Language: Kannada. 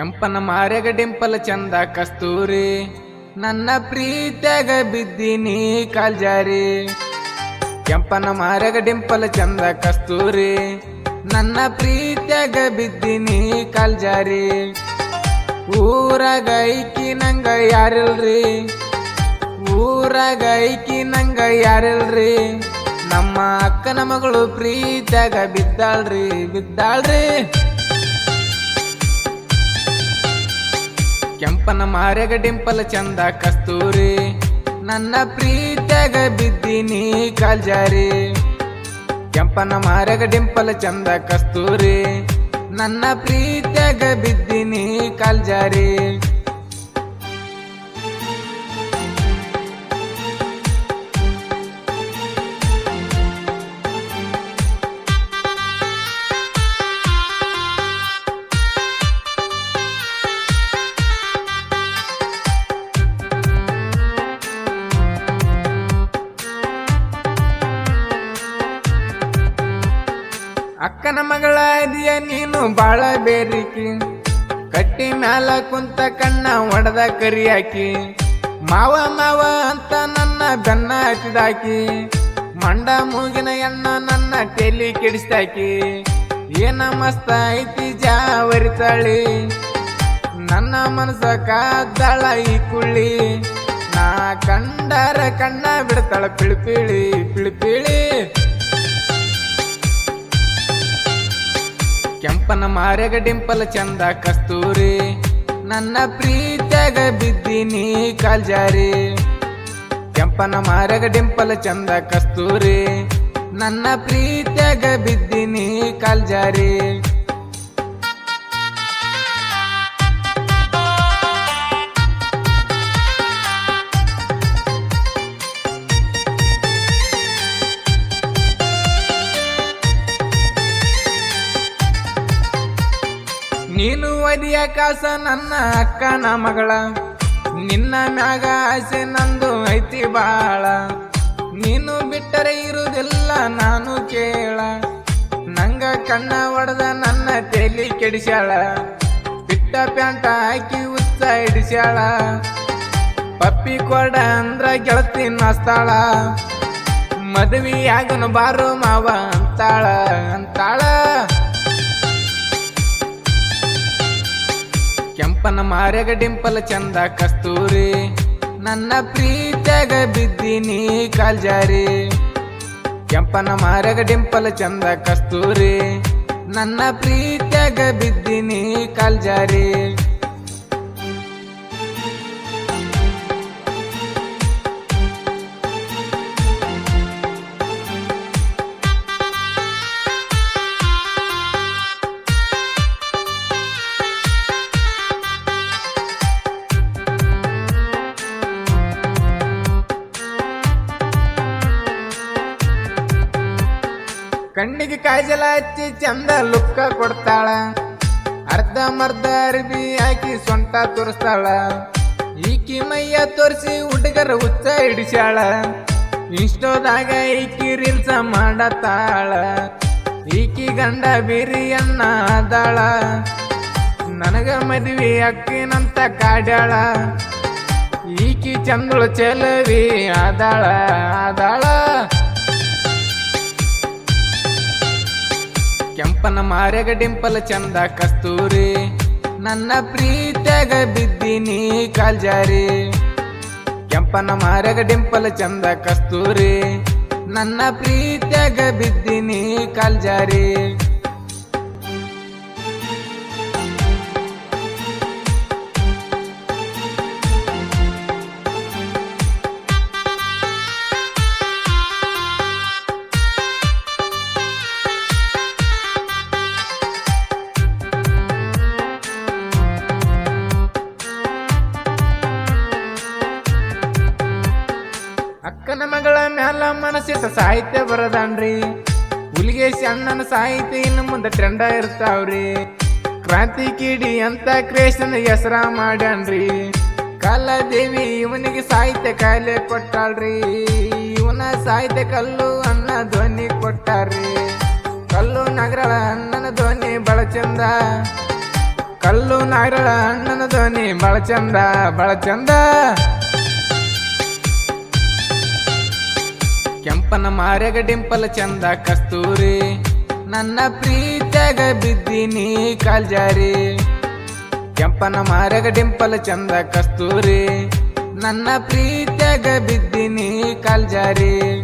ಕೆಂಪನ ಮಾರ್ಯಾಗ ಡಿಂಪಲ್ ಚಂದ ಕಸ್ತೂರಿ. ನನ್ನ ಪ್ರೀತ್ಯಾಗ ಬಿದ್ದೀನಿ ಕಾಲ್ಜಾರಿ. ಕೆಂಪನ ಮಾರ್ಯಾಗ ಡಿಂಪಲ್ ಚಂದ ಕಸ್ತೂರಿ. ನನ್ನ ಪ್ರೀತ್ಯಾಗ ಬಿದ್ದೀನಿ ಕಾಲ್ಜಾರಿ. ಊರಾಗ ಐಕಿ ನಂಗ ಯಾರಿಲ್ರಿ? ಊರಾಗ ಐಕಿ ನಂಗ ಯಾರಿಲ್ರಿ? ನಮ್ಮ ಅಕ್ಕನ ಮಗಳು ಪ್ರೀತ್ಯಾಗ ಬಿದ್ದಾಳ್ರಿ ಬಿದ್ದಾಳ್ರಿ. ಕೆಂಪನ ಮಾರ್ಯಾಗ ಡಿಂಪಲ್ ಚಂದ ಕಸ್ತೂರಿ. ನನ್ನ ಪ್ರೀತ್ಯಾಗ ಬಿದ್ದೀನಿ ಕಾಲ್ಜಾರಿ. ಕೆಂಪನ ಮಾರ್ಯಾಗ ಡಿಂಪಲ ಚಂದ ಕಸ್ತೂರಿ. ನನ್ನ ಪ್ರೀತ್ಯಾಗ ಬಿದ್ದೀನಿ ಕಾಲ್ಜಾರಿ. ಅಕ್ಕನ ಮಗಳ ಇದೆಯ ನೀನು ಬಾಳ ಬೇರಿಕಿ. ಕಟ್ಟಿ ಮ್ಯಾಲ ಕುಂತ ಕಣ್ಣ ಒಡದ ಕರಿಯಾಕಿ. ಮಾವ ಮಾವ ಅಂತ ನನ್ನ ಬೆನ್ನ ಹಚ್ಚಿದಾಕಿ. ಮಂಡ ಮೂಗಿನ ಎಣ್ಣ ನನ್ನ ತೆಲಿ ಕೆಡಿಸ್ತಾಕಿ. ಏನ ಮಸ್ತ ಐತಿ ಜಾವರಿತಾಳಿ ನನ್ನ ಮನಸ ಕಾದ್ದಾಳ ಈ ಕುಳ್ಳಿ. ನಾ ಕಂಡರ ಕಣ್ಣ ಬಿಡ್ತಾಳ ಪಿಳಿಪಿಳಿ ಪಿಳಿಪಿಳಿ. ಕೆಂಪನ ಮಾರ್ಯಾಗ ಡಿಂಪಲ್ ಚಂದ ಕಸ್ತೂರಿ. ನನ್ನ ಪ್ರೀತ್ಯಾಗ ಬಿದ್ದೀನಿ ಕಾಲ್ಜಾರಿ. ಕೆಂಪನ ಮಾರ್ಯಾಗ ಡಿಂಪಲ್ ಚಂದ ಕಸ್ತೂರಿ. ನನ್ನ ಪ್ರೀತ್ಯಾಗ ಬಿದ್ದೀನಿ ಕಾಲ್ಜಾರಿ. ನೀನು ಒದಿಯ ಕಾಸ ನನ್ನ ಅಕ್ಕನ ಮಗಳ. ನಿನ್ನ ಮ್ಯಾಗ ಆಸೆ ನಂದು ಐತಿ ಬಾಳ. ನೀನು ಬಿಟ್ಟರೆ ಇರುವುದಿಲ್ಲ ನಾನು ಕೇಳ. ನಂಗ ಕಣ್ಣ ಒಡೆದ ನನ್ನ ತೇಲಿ ಕೆಡಿಸ್ಯಾಳ. ಬಿಟ್ಟ ಪ್ಯಾಂಟ ಹಾಕಿ ಉತ್ಸ ಹಿಡಿಸ್ಯಾಳ. ಪಪ್ಪಿ ಕೊಡ ಅಂದ್ರ ಗೆಳತಿ ನಾಸ್ತಾಳ. ಮದುವೆ ಆಗನು ಬಾರೋ ಮಾವ ಅಂತಾಳ ಅಂತಾಳ. ಕೆಂಪನ ಮಾರ್ಯಾಗ ಡಿಂಪಲ ಚಂದ ಕಸ್ತೂರಿ. ನನ್ನ ಪ್ರೀತ್ಯಾಗ ಬಿದ್ದೀನಿ ಕಾಲ್ಜಾರಿ. ಕೆಂಪನ ಮಾರ್ಯಾಗ ಡಿಂಪಲ ಚಂದ ಕಸ್ತೂರಿ. ನನ್ನ ಪ್ರೀತ್ಯಾಗ ಬಿದ್ದೀನಿ ಕಾಲ್ಜಾರಿ. ಕಣ್ಣಿಗೆ ಕಾಜಲ ಹಚ್ಚಿ ಚಂದ ಲುಕ್ಕ ಕೊಡ್ತಾಳ. ಅರ್ಧ ಮರ್ಧ ಅರ್ಬಿ ಹಾಕಿ ಸೊಂಟ ತೋರಿಸ್ತಾಳ. ಈಕಿ ಮೈಯ ತೋರಿಸಿ ಹುಡುಗರ ಹುಚ್ಚ ಹಿಡಿಸ್ಯಾಳ. ಇಷ್ಟೋದಾಗ ಈಕಿ ರೀಲ್ಸ ಮಾಡತ್ತಾಳ ಈಕಿ ಗಂಡ ಬಿರಿಯನ್ನ ಆದಾಳ. ನನಗ ಮದುವೆ ಅಕ್ಕಿನಂತ ಕಾಡ್ಯಾಳ. ಈಕಿ ಚಂದಳು ಚೆಲವಿ ಆದಾಳ. ಆದಾಳ. ಕೆಂಪನ ಮಾರ್ಯಾಗ ಡಿಂಪಲ್ ಚಂದ ಕಸ್ತೂರಿ. ನನ್ನ ಪ್ರೀತ್ಯಾಗ ಬಿದ್ದೀನಿ ಕಾಲ್ಜಾರಿ. ಕೆಂಪನ ಮಾರ್ಯಾಗ ಡಿಂಪಲ್ ಚಂದ ಕಸ್ತೂರಿ. ನನ್ನ ಪ್ರೀತ್ಯಾಗ ಬಿದ್ದೀನಿ ಕಾಲ್ಜಾರಿ. ಅಕ್ಕನ ಮಗಳ ಮ್ಯಾಲ ಮನಸ್ಸಿಟ್ಟ ಸಾಹಿತ್ಯ ಬರದಾನ್ರಿ. ಹುಲಿಗೇಶಿ ಅಣ್ಣನ ಸಾಹಿತ್ಯ ಇನ್ನು ಮುಂದೆ ಟ್ರೆಂಡ ಇರ್ತಾವ್ರಿ. ಕ್ರಾಂತಿ ಕಿಡಿ ಅಂತ ಕ್ರೇಷನ್ ಹೆಸರ ಮಾಡ್ಯಾನ್ರಿ. ಕಾಲದೇವಿ ಇವನಿಗೆ ಸಾಹಿತ್ಯ ಕಾಯಿಲೆ ಕೊಟ್ಟಾಳ್ರಿ. ಇವನ ಸಾಹಿತ್ಯ ಕಲ್ಲು ಅನ್ನ ಧ್ವನಿ ಕೊಟ್ಟಾರ್ರಿ. ಕಲ್ಲು ನಗರ ಅಣ್ಣನ ಧ್ವನಿ ಬಳ ಚಂದ. ಕಲ್ಲು ನಗರ ಅಣ್ಣನ ಧ್ವನಿ ಬಳ ಚಂದ ಬಳ ಚಂದ. ಕೆಂಪನ ಮಾರ್ಯಾಗ ಡಿಂಪಲ್ ಚಂದ ಕಸ್ತೂರಿ. ನನ್ನ ಪ್ರೀತ್ಯಾಗ ಬಿದ್ದೀನಿ ಕಾಲ್ಜಾರಿ. ಕೆಂಪನ ಮಾರ್ಯಾಗ ಡಿಂಪಲ್ ಚಂದ ಕಸ್ತೂರಿ. ನನ್ನ ಪ್ರೀತ್ಯಾಗ ಬಿದ್ದೀನಿ ಕಾಲ್ಜಾರಿ.